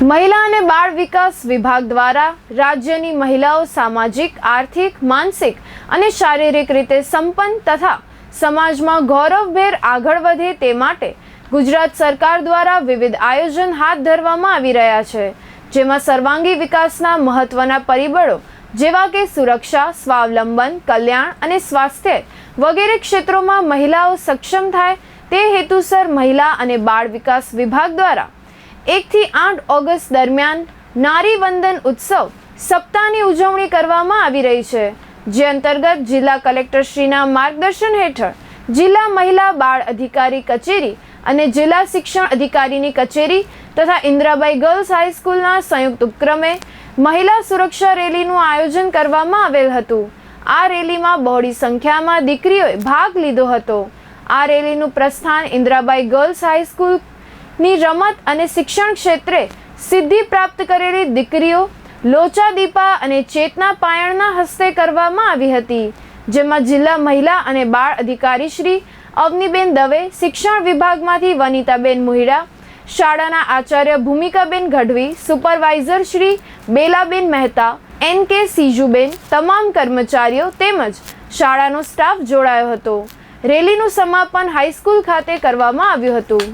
મહિલા અને બાળ વિકાસ વિભાગ દ્વારા રાજ્યની મહિલાઓ સામાજિક, આર્થિક, માનસિક અને શારીરિક રીતે સંપન્ન તથા સમાજમાં ગૌરવભેર આગળ વધે તે માટે ગુજરાત સરકાર દ્વારા વિવિધ આયોજન હાથ ધરવામાં આવી રહ્યા છે, જેમાં સર્વાંગી વિકાસના મહત્વના પરિબળો જેવા કે સુરક્ષા, સ્વાવલંબન, કલ્યાણ અને સ્વાસ્થ્ય વગેરે ક્ષેત્રોમાં મહિલાઓ સક્ષમ થાય તે હેતુસર મહિલા અને બાળ વિકાસ વિભાગ દ્વારા એકથી આઠ ઓગસ્ટ દરમિયાન નારી વંદન ઉત્સવ સપ્તાહની ઉજવણી કરવામાં આવી રહી છે, જે અંતર્ગત જિલ્લા કલેક્ટરશ્રીના માર્ગદર્શન હેઠળ જિલ્લા મહિલા બાળ અધિકારી કચેરી અને જિલ્લા શિક્ષણ અધિકારીની કચેરી તથા ઇન્દ્રાબાઈ ગર્લ્સ હાઈસ્કૂલના સંયુક્ત ઉપક્રમે મહિલા સુરક્ષા રેલીનું આયોજન કરવામાં આવેલ હતું. આ રેલીમાં બહોળી સંખ્યામાં દીકરીઓએ ભાગ લીધો હતો. આ રેલીનું પ્રસ્થાન ઇન્દ્રાબાઈ ગર્લ્સ હાઈસ્કૂલ ની રમત અને શિક્ષણ ક્ષેત્રે સિદ્ધિ પ્રાપ્ત કરેલી દીકરીઓ લોચા દીપા અને ચેતના પાયણના હસ્તે કરવામાં આવી હતી, જેમાં જિલ્લા મહિલા અને બાળ અધિકારી શ્રી અવનીબેન દવે, શિક્ષણ વિભાગમાંથી વનિતાબેન મુહિડા, શાળાના આચાર્ય ભૂમિકાબેન ગઢવી, સુપરવાઇઝર શ્રી બેલાબેન મહેતા, એન કે સીજુબેન, તમામ કર્મચારીઓ તેમજ શાળાનો સ્ટાફ જોડાયો હતો. રેલીનું સમાપન હાઈસ્કૂલ ખાતે કરવામાં આવ્યું હતું.